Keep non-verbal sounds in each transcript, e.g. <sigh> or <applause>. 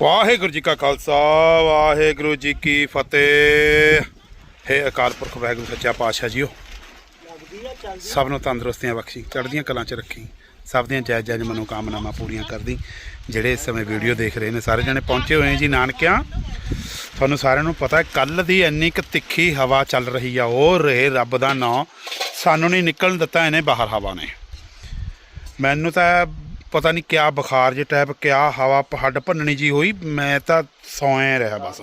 ਵਾਹਿਗੁਰੂ ਜੀ ਕਾ ਖਾਲਸਾ, ਵਾਹਿਗੁਰੂ ਜੀ ਕੀ ਫਤਿਹ। ਹੈ ਅਕਾਲ ਪੁਰਖ, ਵਾਹਿਗੁਰੂ ਸੱਚਾ ਪਾਤਸ਼ਾਹ ਜੀਓ। ਸਭ ਨੂੰ ਤੰਦਰੁਸਤੀਆਂ ਬਖਸ਼ੀ, ਚੜ੍ਹਦੀਆਂ ਕਲਾਂ 'ਚ ਰੱਖੀ, ਸਭ ਦੀਆਂ ਜਾਇਜ਼ ਜਾਇਜ਼ ਮਨੋਕਾਮਨਾਵਾਂ ਪੂਰੀਆਂ ਕਰਦੀ, ਜਿਹੜੇ ਇਸ ਸਮੇਂ ਵੀਡੀਓ ਦੇਖ ਰਹੇ ਨੇ, ਸਾਰੇ ਜਣੇ ਪਹੁੰਚੇ ਹੋਏ ਜੀ ਨਾਨਕਿਆਂ। ਤੁਹਾਨੂੰ ਸਾਰਿਆਂ ਨੂੰ ਪਤਾ ਹੈ ਕੱਲ ਦੀ ਇੰਨੀ ਕੁ ਤਿੱਖੀ ਹਵਾ ਚੱਲ ਰਹੀ ਆ ਉਹ ਰਹੇ ਰੱਬ ਦਾ ਨਾਂ, ਸਾਨੂੰ ਨਹੀਂ ਨਿਕਲਣ ਦਿੱਤਾ ਇਹਨੇ ਬਾਹਰ ਹਵਾ ਨੇ। ਮੈਨੂੰ ਤਾਂ ਪਤਾ ਨਹੀਂ ਕਿਆ ਬੁਖਾਰ ਜੇ ਟਾਈਪ ਕਿਆ ਹਵਾ ਹੱਡ ਭੰਨਣੀ ਜੀ ਹੋਈ, ਮੈਂ ਤਾਂ ਸੌਂ ਰਿਹਾ ਬਸ।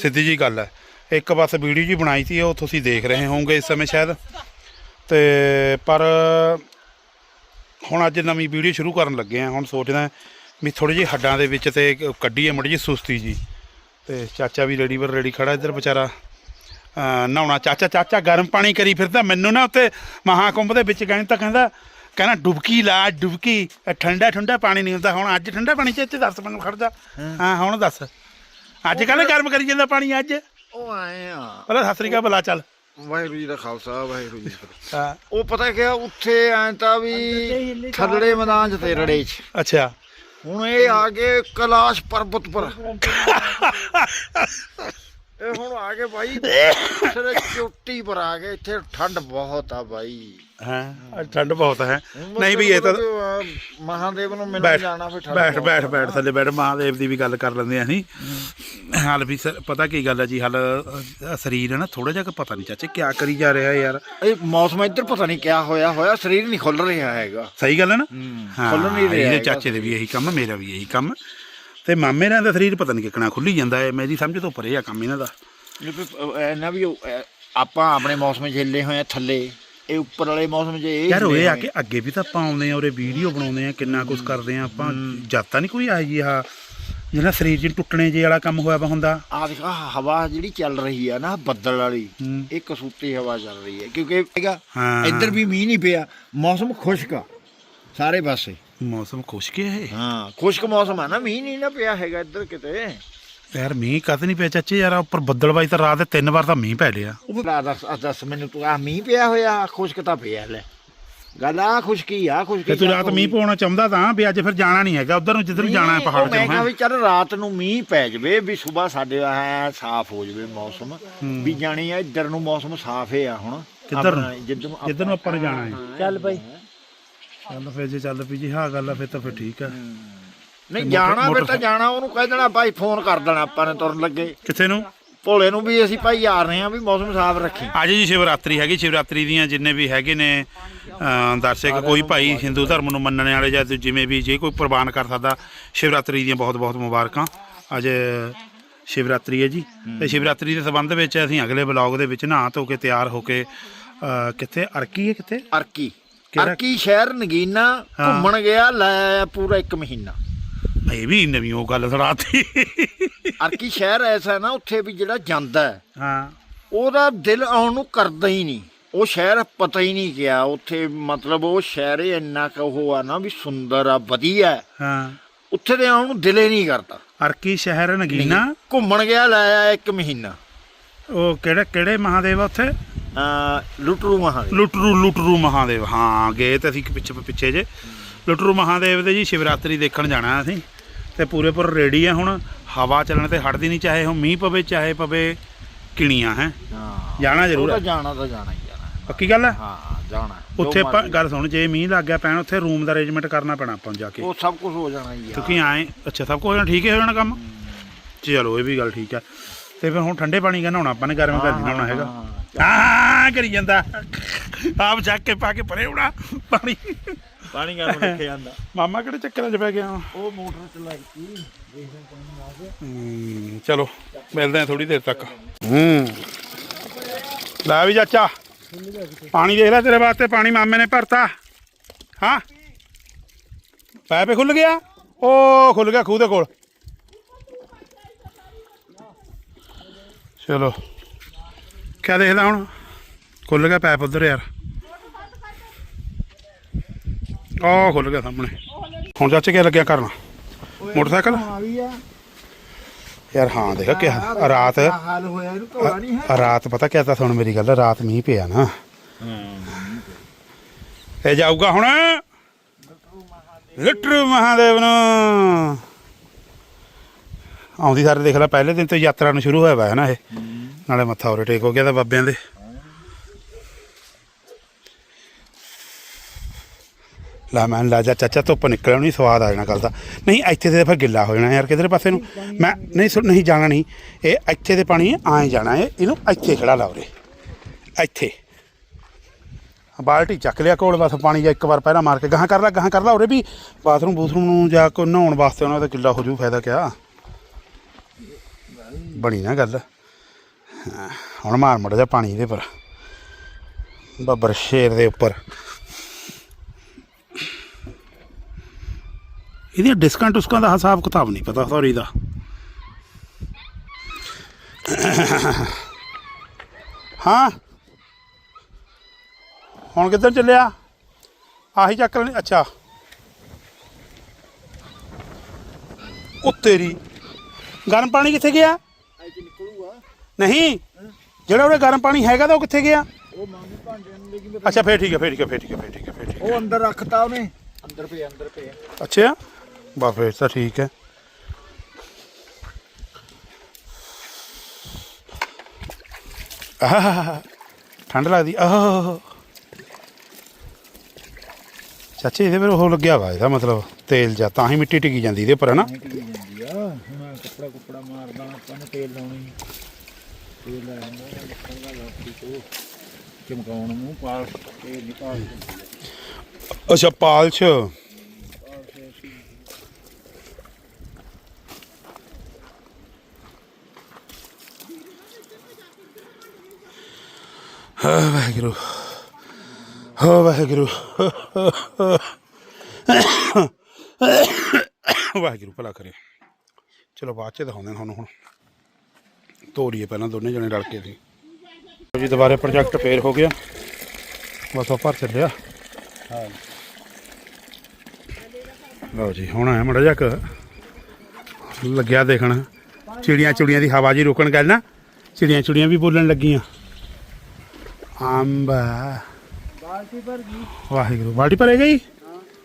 ਸਿੱਧੀ ਜੀ ਗੱਲ ਹੈ। ਇੱਕ ਬਸ ਵੀਡੀਓ ਜੀ ਬਣਾਈ ਸੀ, ਉਹ ਤੁਸੀਂ ਦੇਖ ਰਹੇ ਹੋਵੋਗੇ ਇਸ ਸਮੇਂ ਸ਼ਾਇਦ। ਤੇ ਪਰ ਹੁਣ ਅੱਜ ਨਵੀਂ ਵੀਡੀਓ ਸ਼ੁਰੂ ਕਰਨ ਲੱਗੇ ਆ ਹੁਣ ਸੋਚਦਾ ਵੀ ਥੋੜੀ ਜਿਹੀ ਹੱਡਾਂ ਦੇ ਵਿੱਚ ਤੇ ਹੈ ਮੜੀ ਜੀ ਸੁਸਤੀ ਜੀ ਤੇ ਚਾਚਾ ਵੀ ਰੇੜੀ ਪਰ ਰੇੜੀ ਖੜਾ ਇੱਧਰ ਵਿਚਾਰਾ। ਨਹਾਉਣਾ, ਚਾਚਾ ਚਾਚਾ ਗਰਮ ਪਾਣੀ ਕਰੀ ਫਿਰਦਾ। ਮੈਨੂੰ ਨਾ ਉੱਤੇ ਮਹਾਕੁੰਭ ਦੇ ਵਿੱਚ ਕਹਿੰਦਾ ਤਾਂ ਕਹਿੰਦਾ ਕਹਿੰਦਾ ਡੁਬਕੀ ਲਾ ਡੁਬਕੀ। ਇਹ ਠੰਡਾ ਠੰਡਾ ਪਾਣੀ ਨਹੀਂ ਹੁੰਦਾ। ਹੁਣ ਅੱਜ ਠੰਡਾ ਪਾਣੀ ਚ ਇੱਥੇ ਦੱਸ ਮੈਨੂੰ ਖੜਦਾ ਹਾਂ। ਹੁਣ ਦੱਸ। ਅੱਜ ਕੱਲ ਗਰਮ ਕਰੀ ਜਾਂਦਾ ਪਾਣੀ ਅੱਜ। ਉਹ ਆਏ ਆ। ਪਹਿਲਾਂ ਸਤਿ ਸ੍ਰੀ ਅਕਾਲ ਬੁਲਾ ਚੱਲ। ਵਾਹਿਗੁਰੂ ਜੀ ਦਾ ਖਾਲਸਾ ਵਾਹਿਗੁਰੂ ਜੀ ਦੀ ਉਹ ਪਤਾ ਕਿਆ ਉੱਥੇ ਐ ਤਾਂ ਵੀ ਥੱਲੜੇ ਮੈਦਾਨ ਚ ਤੇ ਰੜੇ ਚ। ਅੱਛਾ। ਹੁਣ ਇਹ ਆ ਗਏ ਕਲਾਸ਼ ਪਰਬਤ ਪਰ <laughs> ਇਹ ਹੁਣ ਆ ਗਏ ਬਾਈ। <coughs> ਸਿਰੇ ਚੋਟੀ ਪਰ ਆ ਗਏ। ਇੱਥੇ ਠੰਡ ਬਹੁਤ ਆ ਬਾਈ। ਹਾਂ? ਅੱਜ ਠੰਡ ਬਹੁਤ ਹੈ। ਨਹੀਂ ਵੀ ਇਹ ਤਾਂ ਮਹਾਦੇਵ ਨੂੰ ਮਿਲਣ ਜਾਣਾ ਫਿਰ ਠੰਡ ਬੈਠ ਬੈਠ ਬੈਠ ਥੱਲੇ ਬੈਠ। ਮਹਾਦੇਵ ਦੀ ਵੀ ਗੱਲ ਕਰ ਲੈਂਦੇ ਆ ਅਸੀਂ। ਹਾਲ ਵੀ ਸਰ ਪਤਾ ਕੀ ਗੱਲ ਹੈ ਜੀ? ਹਾਲ ਸਰੀਰ ਹੈ ਨਾ ਥੋੜਾ ਜਿਹਾ ਕੁ ਪਤਾ ਨਹੀਂ ਚਾਚੇ ਕਿਆ ਕਰੀ ਜਾ ਰਿਹਾ ਯਾਰ। ਇਹ ਮੌਸਮ ਇੱਧਰ ਪਤਾ ਨਹੀਂ ਕਿਆ ਹੋਇਆ ਹੋਇਆ। ਸਰੀਰ ਨਹੀਂ ਖੁੱਲ ਰਿਹਾ ਹੈਗਾ। ਸਹੀ ਗੱਲ ਹੈ ਨਾ? ਹੂੰ, ਖੁੱਲ ਨਹੀਂ ਰਿਹਾ ਚਾਚੇ ਦੇ ਵੀ ਇਹੀ ਕੰਮ ਮੇਰਾ ਵੀ ਇਹੀ ਕੰਮ। ਤੇ ਮਾਮੇ ਨਾਲ ਦਾ ਸਰੀਰ ਪਤਾ ਨਹੀਂ ਕਿਕਣਾ ਖੁੱਲੀ ਜਾਂਦਾ ਹੈ ਮੇਰੀ ਸਮਝ ਤੋਂ ਪਰੇ ਆ ਕੰਮ ਇਹਨਾਂ ਦਾ ਇਹ ਵੀ ਉਹ, ਆਪਾਂ ਆਪਣੇ ਮੌਸਮ 'ਚ ਹਿੱਲੇ ਹੋਏ ਆ ਥੱਲੇ ਇਹ ਉੱਪਰ ਵਾਲੇ ਮੌਸਮ 'ਚ ਇਹ ਯਾਰ ਹੋਏ ਆ। ਕਿ ਅੱਗੇ ਵੀ ਤਾਂ ਆਪਾਂ ਆਉਂਦੇ ਆ ਉਰੇ ਵੀਡੀਓ ਬਣਾਉਂਦੇ ਆ ਕਿੰਨਾ ਕੁਝ ਕਰਦੇ ਆ ਆਪਾਂ ਜਾਤਾ ਨਹੀਂ ਕੋਈ ਆਈ ਜੀ ਆ ਜਿਹੜਾ ਸਰੀਰ ਚ ਟੁੱਟਣੇ ਜੇ ਵਾਲਾ ਕੰਮ ਹੋਇਆ ਵਾ ਹੁੰਦਾ ਆਹ ਦੇਖ ਆਹ ਹਵਾ ਜਿਹੜੀ ਚੱਲ ਰਹੀ ਆ ਨਾ ਬੱਦਲ ਵਾਲੀ ਹੂੰ। ਇਹ ਕਸੂਤੀ ਹਵਾ ਚੱਲ ਰਹੀ ਹੈ ਕਿਉਂਕਿ ਹੈਗਾ ਹਾਂ। ਇੱਧਰ ਵੀ ਮੀਂਹ ਨਹੀਂ ਪਿਆ ਮੌਸਮ ਖੁਸ਼ਕ ਆ ਸਾਰੇ ਪਾਸੇ ਮੌਸਮ ਖੁਸ਼ਕ ਹੈ? ਹਾਂ ਖੁਸ਼ਕ ਮੌਸਮ ਆ ਨਾ ਮੀਂਹ ਨਹੀਂ ਨਾ ਪਿਆ ਹੈਗਾ ਇੱਧਰ ਕਿਤੇ। ਯਾਰ ਮੀਂਹ ਕਦ ਨਹੀਂ ਪਿਆ ਚਾਚੇ? ਯਾਰ ਉੱਪਰ ਬੱਦਲਬਾਈ ਤਾਂ ਰਾਤ ਦੇ ਤਿੰਨ ਵਾਰ ਤਾਂ ਮੀਂਹ ਪੈ ਲਿਆ। ਉਹ ਭਰਾ ਦੱਸ ਦੱਸ ਮੈਨੂੰ ਤੂੰ ਆ ਮੀਂਹ ਪਿਆ ਹੋਇਆ ਖੁਸ਼ਕ ਤਾਂ ਪਿਆ ਲੈ। ਗੱਲ ਆ ਖੁਸ਼ਕੀ ਆ ਖੁਸ਼ਕੀ ਤੇ ਤੂੰ ਰਾਤ ਮੀਂਹ ਪਾਉਣਾ ਚਾਹੁੰਦਾ ਤਾਂ ਵੀ ਅੱਜ ਫਿਰ ਜਾਣਾ ਨਹੀਂ ਹੈਗਾ ਉਧਰ ਨੂੰ ਜਿੱਧਰ ਨੂੰ ਜਾਣਾ ਹੈ ਪਹਾੜ ਉਹ ਮੈਂ ਕਿਹਾ ਵੀ ਚੱਲ ਰਾਤ ਨੂੰ ਮੀਂਹ ਪੈ ਜਵੇ ਵੀ ਸਵੇਰ ਸਾਡੇ ਐ ਸਾਫ਼ ਹੋ ਜਵੇ ਮੌਸਮ। ਵੀ ਜਾਣੀ ਆ ਇੱਧਰ ਨੂੰ ਮੌਸਮ ਸਾਫ਼ ਹੈ ਆ ਹੁਣ। ਕਿੱਧਰ ਜਿੱਧਰ ਨੂੰ ਆਪਾਂ ਜਾਣਾ ਹੈ। ਚੱਲ ਬਾਈ। ਚੱਲ ਫਿਰ ਜੇ ਚੱਲ ਪਈ ਜੀ ਹਾਂ ਗੱਲ ਆ ਫਿਰ ਤਾਂ ਫਿਰ ਠੀਕ ਆ। ਨਹੀਂ ਜਾਣਾ ਤਾਂ ਜਾਣਾ ਉਹਨੂੰ ਕਹਿ ਦੇਣਾ ਭਾਈ ਫੋਨ ਕਰ ਦੇਣਾ ਆਪਾਂ ਨੇ ਤੁਰਨ ਲੱਗੇ। ਕਿੱਥੇ ਨੂੰ? ਭੋਲੇ ਨੂੰ ਵੀ ਅਸੀਂ ਭਾਈ ਆ ਰਹੇ ਆ ਵੀ ਮੌਸਮ ਸਾਫ਼ ਰੱਖੀ। ਅੱਜ ਜੀ ਸ਼ਿਵਰਾਤਰੀ ਹੈਗੀ ਸ਼ਿਵਰਾਤਰੀ ਦੀਆਂ ਜਿੰਨੇ ਵੀ ਹੈਗੇ ਨੇ ਦਰਸ਼ਕ ਕੋਈ ਭਾਈ ਹਿੰਦੂ ਧਰਮ ਨੂੰ ਮੰਨਣ ਵਾਲੇ ਜਾਂ ਜਿਵੇਂ ਵੀ ਜੇ ਕੋਈ ਕੁਰਬਾਨ ਕਰ ਸਕਦਾ ਸ਼ਿਵਰਾਤਰੀ ਦੀਆਂ ਬਹੁਤ ਬਹੁਤ ਮੁਬਾਰਕਾਂ। ਅੱਜ ਸ਼ਿਵਰਾਤਰੀ ਹੈ ਜੀ। ਤੇ ਸ਼ਿਵਰਾਤਰੀ ਦੇ ਸੰਬੰਧ ਵਿੱਚ ਅਸੀਂ ਅਗਲੇ ਬਲੌਗ ਦੇ ਵਿੱਚ ਨਹਾ ਧੋ ਕੇ ਤਿਆਰ ਹੋ ਕੇ ਕਿੱਥੇ? ਅਰਕੀ ਹੈ ਕਿੱਥੇ? ਅਰਕੀ। ਅਰਕੀ ਸ਼ਹਿਰ ਨਗੀਨਾ। ਘੁੰਮਣ ਗਿਆ ਲੈ ਪੂਰਾ 1 ਮਹੀਨਾ। ਇਹ ਵੀ ਨਵੀਂ ਉਹ ਗੱਲ ਸੁਣਾਤੀ। ਅਰਕੀ ਸ਼ਹਿਰ ਐਸਾ ਨਾ ਉੱਥੇ ਵੀ ਜਿਹੜਾ ਜਾਂਦਾ ਹੈ, ਉਹਦਾ ਦਿਲ ਆਉਣ ਨੂੰ ਕਰਦਾ ਹੀ ਨਹੀਂ। ਉਹ ਸ਼ਹਿਰ ਪਤਾ ਹੀ ਨਹੀਂ ਗਿਆ ਉੱਥੇ ਮਤਲਬ ਉਹ ਸ਼ਹਿਰ ਇੰਨਾ ਕੁ ਉਹ ਆ ਨਾ ਵੀ ਸੁੰਦਰ ਆ ਵਧੀਆ ਹੈ। ਉੱਥੇ ਦੇ ਆਉਣ ਨੂੰ ਦਿਲ ਹੀ ਨਹੀਂ ਕਰਦਾ। ਅਰਕੀ ਸ਼ਹਿਰ ਨਗੀਨਾ? ਘੁੰਮਣ ਗਿਆ ਲਾਇਆ ਇੱਕ ਮਹੀਨਾ। ਉਹ ਕਿਹੜੇ ਕਿਹੜੇ ਮਹਾਦੇਵ ਆ ਉੱਥੇ? ਲੁੱਟਰੂ ਮਹਾਦੇਵ। ਲੁਟਰੂ ਲੁਟਰੂ ਮਹਾਦੇਵ। ਹਾਂ ਗਏ ਤੇ ਅਸੀਂ ਪਿੱਛੇ ਪਿੱਛੇ ਜੇ। ਲੁਟਰੂ ਮਹਾਦੇਵ ਦੇ ਜੀ ਸ਼ਿਵਰਾਤਰੀ ਦੇਖਣ ਜਾਣਾ ਅਸੀਂ। ਤੇ ਪੂਰੇ ਪੂਰ ਰੈਡੀ ਆ ਹੁਣ। ਹਵਾ ਚੱਲਣ ਤੇ ਹਟਦੀ ਨਹੀਂ ਚਾਹੇ ਹੁਣ ਮੀਂਹ ਪਵੇ ਚਾਹੇ ਪਵੇ ਕਿਣੀਆਂ ਹੈ। ਹਾਂ। ਜਾਣਾ ਜ਼ਰੂਰ ਹੈ। ਜਾਣਾ ਤਾਂ ਜਾਣਾ ਹੀ ਜਾਣਾ। ਪੱਕੀ ਗੱਲ ਹੈ? ਹਾਂ ਜਾਣਾ ਉੱਥੇ ਆਪਾਂ। ਗੱਲ ਸੁਣ ਜੇ ਮੀਂਹ ਲੱਗ ਗਿਆ ਪੈਣ ਉੱਥੇ ਰੂਮ ਦਾ ਅਰੇਂਜਮੈਂਟ ਕਰਨਾ ਪੈਣਾ ਆਪਾਂ ਨੂੰ ਜਾ ਕੇ। ਉਹ ਸਭ ਕੁਝ ਹੋ ਜਾਣਾ ਹੀ ਆ। ਕਿਉਂਕਿ ਆਏ ਅੱਛਾ ਸਭ ਕੁਝ ਹੋ ਜਾਣਾ ਠੀਕ ਹੈ ਹੋ ਜਾਣਾ ਕੰਮ? ਚਲੋ ਇਹ ਵੀ ਗੱਲ ਠੀਕ ਹੈ। ਤੇ ਫਿਰ ਹੁਣ ਠੰਡੇ ਪਾਣੀ ਕਾ ਨਹਾਉਣਾ ਆਪਾਂ ਨੇ ਗਰਮ ਕਰ ਨਹੀਂ ਨਹਾਉਣਾ ਹੈਗਾ। ਹਾਂ। ਕਰੀ ਜਾਂਦਾ। ਆਪ ਜਾ ਕੇ ਪਾ ਕੇ ਭਰੇ ਉੜਾ ਪਾਣੀ। ਪਾਣੀ ਗਰਮ ਰੱਖਿਆ ਜਾਂਦਾ ਮਾਮਾ ਕਿਹੜੇ ਚੱਕਰਾਂ 'ਚ ਪੈ ਗਿਆ? ਉਹ ਮੋਟਰ ਚਲਾਈ ਹੂੰ ਚਲੋ ਮਿਲਦੇ ਆ ਥੋੜੀ ਦੇਰ ਤੱਕ। ਹੂੰ। ਲੈ ਵੀ ਚਾਚਾ ਪਾਣੀ ਦੇਖ ਲੈ ਤੇਰੇ ਵਾਸਤੇ ਪਾਣੀ ਮਾਮੇ ਨੇ ਭਰਤਾ। ਹਾਂ? ਪੈਪ ਖੁੱਲ ਗਿਆ? ਉਹ ਖੁੱਲ ਗਿਆ ਖੂਹ ਦੇ ਕੋਲ। ਚਲੋ ਕਿਆ ਦੇਖਦਾ ਹੁਣ? ਖੁੱਲ ਗਿਆ ਪੈਪ ਉਧਰ ਯਾਰ। ਉਹ ਖੁੱਲ ਗਿਆ ਸਾਹਮਣੇ। ਹੁਣ ਚਾਚੇ ਕੀ ਲੱਗਿਆ ਕਰਨਾ? ਮੋਟਰਸਾਈਕਲ? ਯਾਰ ਹਾਂ ਦੇਖ ਕਿ ਰਾਤ ਹਾਲ ਹੋਇਆ ਇਹਨੂੰ ਧੋਣਾ ਨਹੀਂ ਹੈ ਰਾਤ ਪਤਾ ਕਿਆ ਤਾਂ ਸੁਣ ਮੇਰੀ ਗੱਲ, ਰਾਤ ਮੀਂਹ ਪਿਆ ਨਾ। ਇਹ ਜਾਊਗਾ ਹੁਣ। ਲਿਟਰ ਮਹਾਦੇਵ ਨੂੰ। ਆਉਂਦੀ ਸਾਰੇ ਦੇਖ ਲੈ, ਪਹਿਲੇ ਦਿਨ ਤੋਂ ਯਾਤਰਾ ਨੂੰ ਸ਼ੁਰੂ ਹੋਇਆ ਵਾ ਹੈ ਨਾ ਇਹ। ਨਾਲੇ ਮੱਥਾ ਉਰੇ ਟੇਕ ਹੋ ਗਿਆ ਤਾਂ ਬਾਬਿਆਂ ਦੇ। ਲਾ ਮੈਨੂੰ ਲਾ ਜਾ, ਚਾਚਾ ਧੁੱਪ ਨਿਕਲਣ ਨਹੀਂ ਸਵਾਦ ਆ ਜਾਣਾ ਕੱਲ ਦਾ। ਨਹੀਂ, ਇੱਥੇ ਤੇ ਫਿਰ ਗਿੱਲਾ ਹੋ ਜਾਣਾ ਯਾਰ, ਕਿਧਰੇ ਪਾਸੇ ਨੂੰ। ਮੈਂ ਨਹੀਂ ਸੁਣ, ਨਹੀਂ ਜਾਣਾ ਨਹੀਂ। ਇਹ ਇੱਥੇ ਦੇ ਪਾਣੀ ਆਏ ਜਾਣਾ ਹੈ, ਇਹਨੂੰ ਇੱਥੇ ਖੜਾ ਲਾ ਉਰੇ। ਇੱਥੇ। ਬਾਲਟੀ ਚੱਕ ਲਿਆ ਕੋਲ, ਬਸ ਪਾਣੀ ਜਾਂ ਇੱਕ ਵਾਰ ਪਹਿਲਾਂ ਮਾਰ ਕੇ ਗਾਹਾਂ ਕਰ ਲਾ, ਗਾਹਾਂ ਕਰ ਲੈ ਉਰੇ ਵੀ। ਬਾਥਰੂਮ, ਬੂਥਰੂਮ ਨੂੰ ਜਾ ਕੇ ਨਹਾਉਣ ਵਾਸਤੇ ਉਹਨਾਂ ਦਾ ਗਿੱਲਾ ਹੋ ਜੂ ਫਾਇਦਾ ਕਿਆ? ਬਣੀ ਨਾ ਗੱਲ। ਹੁਣ ਮਾਰ ਮੜ ਜਾ ਪਾਣੀ ਇਹਦੇ ਪਰ। ਬੱਬਰ ਸ਼ੇਰ ਦੇ ਉੱਪਰ। ਇਹਦੀ ਡਿਸਕਾਊਂਟ ਉਸਕਾਂ ਦਾ ਹਿਸਾਬ ਕਿਤਾਬ ਨਹੀਂ ਪਤਾ ਸੌਰੀ ਦਾ। ਹਾਂ। ਹੁਣ ਕਿੱਧਰ ਚੱਲਿਆ? ਆਹੀ ਚੱਕ ਲੈਣੀ ਅੱਛਾ। ਉਹ ਤੇਰੀ। ਗਰਮ ਪਾਣੀ ਕਿੱਥੇ ਗਿਆ? ਨਹੀਂ। ਜਿਹੜਾ ਉਹਦੇ ਗਰਮ ਪਾਣੀ ਹੈਗਾ ਤਾਂ ਉਹ ਕਿੱਥੇ ਗਿਆ? ਉਹ ਮਾਮੀ ਭਾਂਡੇ ਨੂੰ ਲੇਕਿਨ ਅੱਛਾ ਫੇਰ ਠੀਕ ਹੈ ਫੇਰ ਠੀਕ ਹੈ ਫੇਰ ਠੀਕ ਹੈ ਫੇਰ ਠੀਕ ਹੈ ਫੇਰ ਠੀਕ ਹੈ। ਉਹ ਅੰਦਰ ਰੱਖਤਾ ਉਹਨੇ। ਅੰਦਰ ਪਿਆ ਅੰਦਰ ਪਿਆ ਅੱਛਾ। ਬਸ ਫੇਰ ਤਾਂ ਠੀਕ ਹੈ। ਠੰਡ ਲੱਗਦੀ। ਆਹ। ਚਾਚੇ ਇਹਦੇ ਪਰ ਉਹ ਲੱਗਿਆ ਵਾ ਇਹਦਾ ਮਤਲਬ ਤੇਲ ਜਾਂ ਤਾਂ ਹੀ ਮਿੱਟੀ ਟਿਕੀ ਜਾਂਦੀ ਇਹਦੇ ਉੱਪਰ ਹੈ ਨਾ? ਟਿਕੀ ਜਾਂਦੀ ਆ। ਹੁਣ ਕੱਪੜਾ ਕੁੱਪੜਾ ਮਾਰਦਾ ਆਪਾਂ ਨੇ ਤੇਲ ਲਾਉਣੀ ਤੇਲ ਲੈ ਆਉਂਦਾ ਨਿਕਲਦਾ ਲਾਪੀ ਤੋਂ ਚਮਕਾਉਣ ਨੂੰ ਪਾਲ ਤੇਲ ਨਹੀਂ ਪਾਲ ਅੱਛਾ ਪਾਲਸ਼। ਹਾਂ ਵਾਹਿਗੁਰੂ। ਹਾਂ ਵਾਹਿਗੁਰੂ। ਵਾਹਿਗੁਰੂ ਭਲਾ ਕਰੇ। ਚਲੋ ਬਾਅਦ ਚ ਦਿਖਾਉਂਦੇ ਹਾਂ ਤੁਹਾਨੂੰ ਹੁਣ। ਤੋਰੀਏ ਪਹਿਲਾਂ ਦੋਨੇ ਜਣੇ ਰਲ ਕੇ ਸੀ ਜੀ ਦੁਬਾਰੇ ਪ੍ਰੋਜੈਕਟ ਫੇਰ ਹੋ ਗਿਆ। ਬਸ ਉਹ ਭਰ ਚੱਲਿਆ ਲਓ ਜੀ ਹੁਣ ਆਇਆ ਮੜਾ ਜਾ ਲੱਗਿਆ ਦੇਖਣ। ਚਿੜੀਆਂ ਚੁੜੀਆਂ ਦੀ ਹਵਾ ਜੀ ਰੁਕਣ ਗੱਲ ਨਾ। ਚਿੜੀਆਂ ਚੁੜੀਆਂ ਵੀ ਬੋਲਣ ਲੱਗੀਆਂ। ਅੰਬਾ। ਬਾਲਟੀ ਭਰ ਗਈ। ਵਾਹਿਗੁਰੂ ਬਾਲਟੀ ਭਰੇ ਗਈ?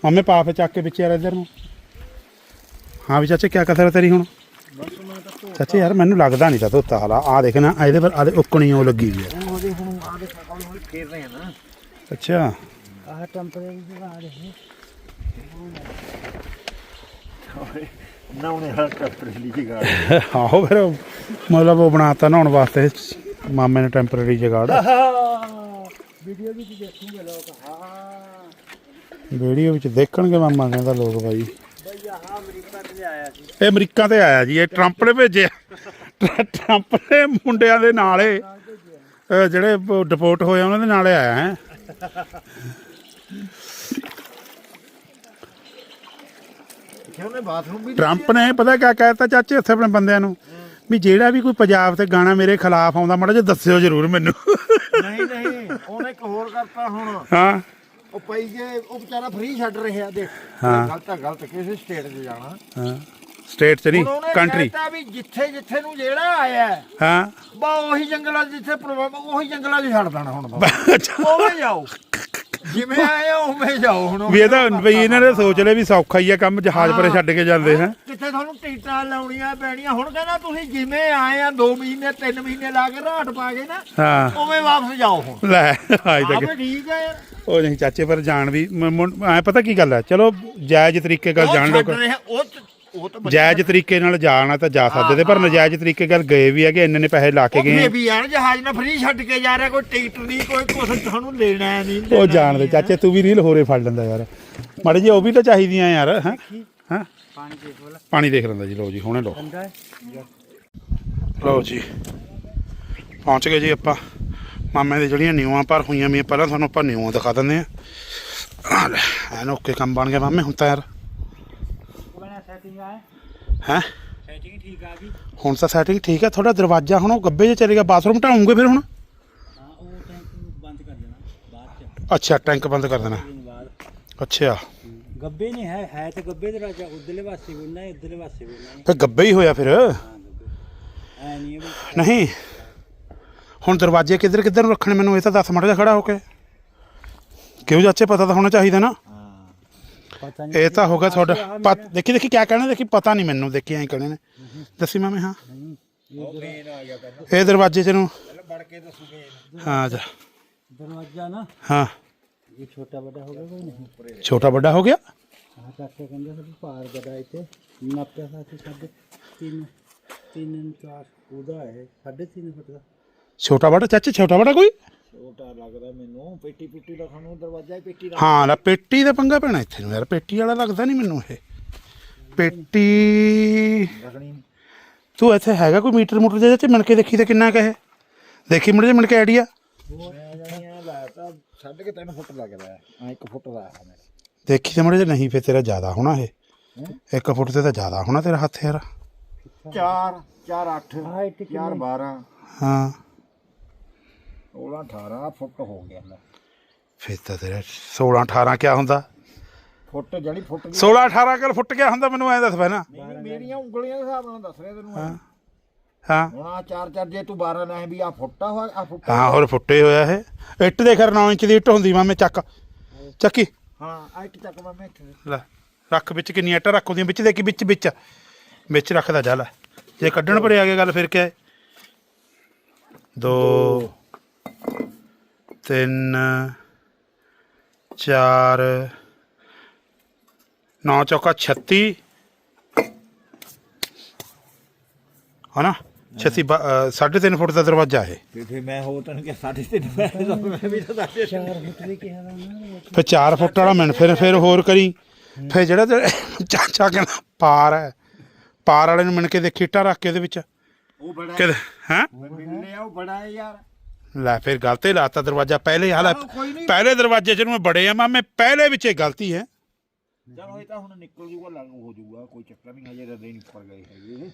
ਮੰਮੇ ਪਾਪੇ ਚੱਕ ਕੇ ਵਿੱਚ ਯਾਰ ਇੱਧਰ ਨੂੰ। ਹਾਂ ਵੀ ਚਾਚੇ ਕੀ ਕਸਰ ਤੇਰੀ ਹੁਣ? ਚਾਚੇ ਯਾਰ ਮੈਨੂੰ ਲੱਗਦਾ ਨਹੀਂ ਤਾਂ ਧੋਤਾ ਹਾਲਾ। ਆ ਦੇਖ ਨਾ ਇਹਦੇ ਪਰ ਆਦੇ ਉੱਕਣੀ ਉਹ ਲੱਗੀ ਵੀ ਹੈ। ਹੁਣ ਉਹਦੇ ਹੁਣ ਆ ਦੇ ਹੌਲੀ ਹੌਲੀ ਫੇਰ ਰਹੇ ਆ ਨਾ। ਅੱਛਾ। ਆਹ ਟੈਂਪਰੇਰੀ ਜਿਹੜਾ ਆ ਰਹੇ ਨਾ ਉਹਨੇ ਹਰ ਟੈਂਪਰੇਰੀ ਦੀ ਗਾੜੀ ਆਹੋ ਫਿਰ ਮਤਲਬ ਉਹ ਬਣਾਤਾ ਨਹਾਉਣ ਵਾਸਤੇ। ਮਾਮੇ ਨੇ ਟੈਂਪਰੇਰੀ ਜਗਾੜ। ਵੀਡੀਓ ਵਿੱਚ ਦੇਖੂਗੇ ਲੋਕ ਹਾਂ। ਵੀਡੀਓ ਵਿੱਚ ਦੇਖਣਗੇ ਮਾਮਾ ਕਹਿੰਦਾ ਲੋਕ ਬਾਈ। ਬਈ ਆਹ ਅਮਰੀਕਾ ਤੇ ਆਇਆ ਸੀ। ਇਹ ਅਮਰੀਕਾ ਤੇ ਆਇਆ ਜੀ ਇਹ ਟਰੰਪ ਨੇ ਭੇਜਿਆ। ਟਰੰਪ ਨੇ ਮੁੰਡਿਆਂ ਦੇ ਨਾਲੇ ਜਿਹੜੇ ਡਿਪੋਰਟ ਹੋਏ ਉਹਨਾਂ ਦੇ ਨਾਲੇ ਆਇਆ ਹੈ। ਕਿ ਉਹਨੇ ਬਾਥਰੂਮ ਵੀ ਟਰੰਪ ਨੇ ਪਤਾ ਕਿਆ ਕਹਿਤਾ ਚਾਚੇ ਉੱਥੇ ਆਪਣੇ ਬੰਦਿਆਂ ਨੂੰ? ਵੀ ਜਿਹੜਾ ਵੀ ਕੋਈ ਪੰਜਾਬ ਤੇ ਗਾਣਾ ਮੇਰੇ ਖਿਲਾਫ ਆਉਂਦਾ ਮਾੜਾ ਜਿਹਾ ਦੱਸਿਓ ਜ਼ਰੂਰ ਮੈਨੂੰ। ਨਹੀਂ ਨਹੀਂ ਉਹਨੇ ਇੱਕ ਹੋਰ ਕਰਤਾ ਹੁਣ। ਹਾਂ। ਉਹ ਪਈ ਜੇ ਉਹ ਵਿਚਾਰਾ ਫ੍ਰੀ ਛੱਡ ਰਿਹਾ ਦੇਖ। ਹਾਂ। ਗਲਤ ਆ ਗਲਤ ਕਿਸੇ ਸਟੇਟ 'ਚ ਜਾਣਾ। ਹਾਂ। ਸਟੇਟ ਚ ਨਹੀਂ ਹੁਣ ਉਹਨੇ ਕੰਟਰੀ ਕਹਿਤਾ ਵੀ ਜਿੱਥੇ ਜਿੱਥੇ ਨੂੰ ਜਿਹੜਾ ਆਇਆ ਹੈ, ਹਾਂ ਬਾ ਉਹੀ ਜੰਗਲਾਂ 'ਚ ਜਿੱਥੇ ਪ੍ਰੋਬਲਮ ਉਹੀ ਜੰਗਲਾਂ 'ਚ ਛੱਡ ਦੇਣਾ ਹੁਣ ਬਾ। ਅੱਛਾ। ਉਵੇਂ ਜਾਓ। ਜਿਵੇਂ ਆਏ ਆ ਉਵੇਂ ਜਾਓ ਹੁਣ ਵੀ ਇਹ ਤਾਂ ਵੀ ਇਹਨਾਂ ਨੇ ਸੋਚ ਲਿਆ ਵੀ ਸੌਖਾ ਹੀ ਆ ਕੰਮ ਜਹਾਜ਼ ਪਰੇ ਛੱਡ ਕੇ ਜਾਂਦੇ ਹੈ? ਕਿੱਥੇ ਤੁਹਾਨੂੰ ਟਿਕਟਾਂ ਲਾਉਣੀਆਂ ਪੈਣੀਆਂ? ਹੁਣ ਕਹਿੰਦਾ ਤੁਸੀਂ ਜਿਵੇਂ ਆਏ ਆ 2 ਮਹੀਨੇ 3 ਮਹੀਨੇ ਲਾ ਕੇ ਰਾਟ ਪਾ ਕੇ ਨਾ ਹਾਂ। ਉਵੇਂ ਵਾਪਸ ਜਾਓ ਹੁਣ। ਲੈ ਆਜ ਤੱਕ ਆਪੇ ਠੀਕ ਯਾਰ ਉਹ ਨਹੀਂ ਚਾਚੇ ਪਰ ਜਾਣ ਵੀ ਐ ਪਤਾ ਕੀ ਗੱਲ ਹੈ ਚਲੋ ਜਾਇਜ਼ ਤਰੀਕੇ ਨਾਲ ਉਹ ਜਾਣ ਛੱਡ ਲੋਕ ਰਿਹਾ, ਉਹ ਉਹ ਤਾਂ ਜਾਇਜ਼ ਤਰੀਕੇ ਨਾਲ ਜਾਣਾ ਤਾਂ ਜਾ ਸਕਦੇ ਤੇ ਪਰ ਨਜਾਇਜ਼ ਤਰੀਕੇ ਨਾਲ ਗਏ ਵੀ ਹੈਗੇ ਇੰਨੇ ਨੇ ਪੈਸੇ ਲਾ ਕੇ ਉਹ ਗਏ। ਵੀ ਯਾਰ ਜਹਾਜ਼ ਨਾਲ ਫ੍ਰੀ ਛੱਡ ਕੇ ਜਾ ਰਿਹਾ ਕੋਈ ਟਿਕਟ ਨਹੀਂ ਕੋਈ ਕੁਛ ਤੁਹਾਨੂੰ ਲੈਣਾ ਨਹੀਂ ਉਹ ਜਾਣਦੇ ਚਾਚੇ ਤੂੰ ਵੀ ਰੀਲ ਹੋਰੇ ਫੜ ਲੈਂਦਾ ਯਾਰ। ਮਾੜੀ ਜੀ ਉਹ ਵੀ ਤਾਂ ਚਾਹੀਦੀਆਂ ਯਾਰ ਹੈ? ਹਾਂ? ਪਾਣੀ ਦੇਖ ਵਾਲਾ। ਪਾਣੀ ਦੇਖ ਲੈਂਦਾ ਜੀ ਲਓ ਜੀ ਹੁਣੇ ਲਓ। ਹੈ? ਲਓ ਜੀ ਪਹੁੰਚ ਗਏ ਜੀ ਆਪਾਂ। ਮਾਮੇ ਦੇ ਜਿਹੜੀਆਂ ਨਿਊਆਂ ਪਰ ਹੋਈਆਂ ਵੀ ਪਹਿਲਾਂ ਤੁਹਾਨੂੰ ਆਪਾਂ ਨਿਊਆਂ ਦਿਖਾ ਦਿੰਦੇ ਆ ਆ ਲੈ ਐਨ ਓਕੇ ਕੰਮ ਬਣ ਗਿਆ ਮਾਮੇ ਹੁਣ ਤਾਂ ਯਾਰ ਸੈਟਿੰਗ ਆਏ ਹੈ? ਸੈਟਿੰਗ ਠੀਕ ਆ ਗਈ? ਹੁਣ ਤਾਂ ਸੈਟਿੰਗ ਠੀਕ ਹੈ ਥੋੜਾ ਦਰਵਾਜ਼ਾ ਹੁਣ ਉਹ ਗੱਬੇ 'ਚ ਚਲੇਗਾ ਬਾਥਰੂਮ ਢਾਉਂਗੇ ਫਿਰ ਹੁਣ? ਹਾਂ ਉਹ ਟੈਂਕ ਬੰਦ ਕਰ ਦੇਣਾ ਬਾਅਦ ਚ। ਅੱਛਾ ਟੈਂਕ ਬੰਦ ਕਰ ਦੇਣਾ। ਦਿਨ ਬਾਅਦ। ਅੱਛਾ। ਗੱਬੇ ਨਹੀਂ ਹੈ ਹੈ ਤਾਂ ਗੱਬੇ ਦੇ ਰਾਜਾ ਉਧਰਲੇ ਪਾਸੇ ਬੋਲਣਾ ਹੈ ਇਧਰਲੇ ਪਾਸੇ ਬੋਲਣਾ ਹੈ ਫਿਰ ਗੱਬੇ ਹੀ ਹੋਇਆ ਫਿਰ? ਹਾਂ ਗੱਬੇ। ਐ ਨਹੀਂ ਹੈ ਵੀ ਨਹੀਂ। ਹੁਣ ਦਰਵਾਜ਼ੇ ਕਿੱਧਰ ਕਿੱਧਰ ਨੂੰ ਰੱਖਣੇ ਮੈਨੂੰ ਇਹ ਤਾਂ ਦੱਸ ਮੜ ਜਾ ਖੜਾ ਹੋ ਕੇ। ਕਿਉਂ ਚਾਚੇ ਪਤਾ ਤਾਂ ਹੋਣਾ ਚਾਹੀਦਾ ਨਾ। ਹਾਂ ਪਤਾ ਨਹੀਂ ਇਹ ਤਾਂ ਹੋ ਗਿਆ ਤੁਹਾਡਾ ਪਤ- ਦੇਖੀ ਦੇਖੀ ਕਿਆ ਕਹਿਣਾ ਦੇਖੀ ਪਤਾ ਨਹੀਂ ਮੈਨੂੰ ਦੇਖੀ ਐਂ ਕਹਿਣੇ ਨੇ। ਦੱਸੀ ਮਾਮੇ ਹਾਂ। ਇਹ ਦਰਵਾਜ਼ੇ ਚ ਨੂੰ। ਹਾਂ ਜਾ। ਦਰਵਾਜ਼ਾ ਨਾ। ਹਾਂ। ਇਹ ਛੋਟਾ ਵੱਡਾ ਹੋ ਗਿਆ ਕੋਈ ਨਹੀਂ? ਛੋਟਾ ਵੱਡਾ ਹੋ ਗਿਆ? ਕਾਕੇ ਕਹਿੰਦੇ ਸੀ ਪਾਰ ਗਦਾ ਇੱਥੇ। ਨਾਪਿਆ ਸਾ ਸੀ ਸਾਡੇ ਤਿੰਨ ਤਿੰਨ ਚਾਰ। ਉਹਦਾ ਹੈ ਸਾਢੇ ਤਿੰਨ ਫੁੱਟ ਦਾ। ਛੋਟਾ ਵੱਡਾ ਚਾਚੇ ਛੋਟਾ ਵੱਡਾ ਕੋਈ? ਛੋਟਾ ਲੱਗਦਾ ਮੈਨੂੰ। ਪੇਟੀ ਪੁੱਟੀ ਰੱਖਣ ਨੂੰ ਦਰਵਾਜ਼ਾ ਹੀ ਪੇਟੀ ਹਾਂ ਲੈ ਪੇਟੀ ਦਾ ਪੰਗਾ ਪੈਣਾ ਇੱਥੇ ਨੂੰ ਯਾਰ। ਪੇਟੀ ਵਾਲਾ ਲੱਗਦਾ ਨਹੀਂ ਮੈਨੂੰ ਇਹ। ਪੇਟੀ ਤੂੰ ਇੱਥੇ ਹੈਗਾ ਕੋਈ ਮੀਟਰ ਮੂਟਰ ਜਿਹਦੇ ਚ ਮਿਣ ਕੇ ਦੇਖੀ ਤੇ ਕਿੰਨਾ ਕਹੇ ਦੇਖੀ ਮੁੰਡੇ ਮਿਣ ਕੇ ਆਈਡੀਆ? ਮੈਂ ਜਾਨੀ ਆ ਲੈ ਤਾਂ ਸਾਢੇ ਕੁ ਤਿੰਨ ਫੁੱਟ ਲੱਗਦਾ ਆ 1 ਫੁੱਟ ਦਾ ਆ ਮੇਰਾ ਦੇਖੀ ਤੇ ਜੇ ਨਹੀਂ ਫੇ ਤੇਰਾ ਜ਼ਿਆਦਾ ਹੋਣਾ ਇਹ। ਇੱਕ ਫੁੱਟ ਤੇ ਤਾਂ ਜ਼ਿਆਦਾ ਹੋਣਾ ਤੇਰਾ ਹੱਥ ਯਾਰ। 4 4 8 ਆਹ ਇੱਥੇ 4 12 ਹਾਂ। 16 18 ਫੁੱਟ ਹੋ ਗਿਆ ਲੈ ਫੇ ਤਾਂ ਤੇਰਾ 16 18 ਕਿਆ ਹੁੰਦਾ? ਫੁੱਟ ਜਣੀ ਫੁੱਟ ਦੀ 16 18 ਕਿਲ ਫੁੱਟ ਗਿਆ ਹੁੰਦਾ ਮੈਨੂੰ ਐਂ ਦੱਸ ਪਹਿਲਾਂ। ਨਹੀਂ, ਨਹੀਂ, ਮੇਰੀਆਂ ਉਂਗਲੀਆਂ ਦੇ ਹਿਸਾਬ ਨਾਲ ਦੱਸ ਰਿਹਾ ਤੈਨੂੰ ਮੈਂ। ਹਾਂ ਹੁਣ ਆ 4 4 ਜੇ ਤੂੰ 12 ਲੈ ਵੀ ਆ ਫੁੱਟਾ ਹੋਇਆ ਆ ਫੁੱਟਾ ਹਾਂ ਹੋਰ ਫੁੱਟੇ ਹੋਇਆ ਇਹ। ਇੱਟ ਦੇ ਖਰ 9 ਇੰਚ ਦੀ ਇੱਟ ਹੁੰਦੀ ਮਾਮੇ ਚੱਕ। ਚੱਕੀ। ਹਾਂ ਆ ਇੱਕ ਚੱਕ ਮੈਂ ਇੱਥੇ ਲੈ ਰੱਖ ਵਿੱਚ ਕਿੰਨੀਆਂ ਇੱਟਾਂ ਰੱਖ ਉਹਦੀਆਂ ਵਿੱਚ ਦੇ ਕੇ ਵਿੱਚ ਵਿੱਚ। ਵਿੱਚ ਰੱਖਦਾ ਜਾ ਲੈ। ਜੇ ਕੱਢਣ ਪੜੇ ਆ ਗਿਆ ਗੱਲ ਫਿਰ ਕਿਆ ਹੈ? ਦੋ ਤਿੰਨ ਚਾਰ ਨੌ ਚੌਕਾ 36 ਹਨਾ? 36 ਬ- ਅ, ਸਾਢੇ ਤਿੰਨ ਫੁੱਟ ਦਾ ਦਰਵਾਜ਼ਾ ਹੈ ਫਿਰ ਫਿਰ ਮੈਂ ਹੋ ਤਨ ਕਿ 3.5 ਮੈਂ ਮੈਂ ਵੀ ਤਾਂ ਸਾਢੇ ਤਿੰਨ। ਚਾਰ ਫੁੱਟ ਦੀ ਕਿਹਾ ਦਾ ਨਾ ਫਿਰ 4 ਫੁੱਟ ਵਾਲਾ ਮਿੰਟ ਫਿਰ ਫਿਰ ਹੋਰ ਕਰੀ। ਫਿਰ ਜਿਹੜਾ ਚਾਚਾ ਕਹਿੰਦਾ ਪਾਰ ਹੈ। ਪਾਰ ਵਾਲੇ ਨੂੰ ਮਿਣ ਕੇ ਦੇਖੀ ਇੱਟਾਂ ਰੱਖ ਕੇ ਉਹਦੇ ਵਿੱਚ। ਉਹ ਬੜਾ ਹੈ? ਲਿਆ ਉਹ ਬੜਾ ਹੈ ਯਾਰ। ਲੈ ਫਿਰ ਗਲਤੀ ਲਾਤਾ ਦਰਵਾਜ਼ਾ ਪਹਿਲੇ ਹਾਲ ਚਲੋ ਕੋਈ ਨਹੀਂ। ਪਹਿਲੇ ਦਰਵਾਜ਼ੇ ਚ ਨੂੰ ਮੈਂ ਬੜੇ ਆ ਮਾਮੇ ਪਹਿਲੇ ਵਿੱਚ ਇਹ ਗਲਤੀ ਹੈ। ਚਲੋ ਇਹ ਤਾਂ ਹੁਣ ਨਿਕਲ ਜੂਗਾ ਲੱਗ ਹੋ ਜੂਗਾ ਕੋਈ ਚੱਕਰ ਨਹੀਂ ਹਜੇ ਰਦੇ ਨਹੀਂ ਉੱਪਰ ਗਏ ਹੈਗੇ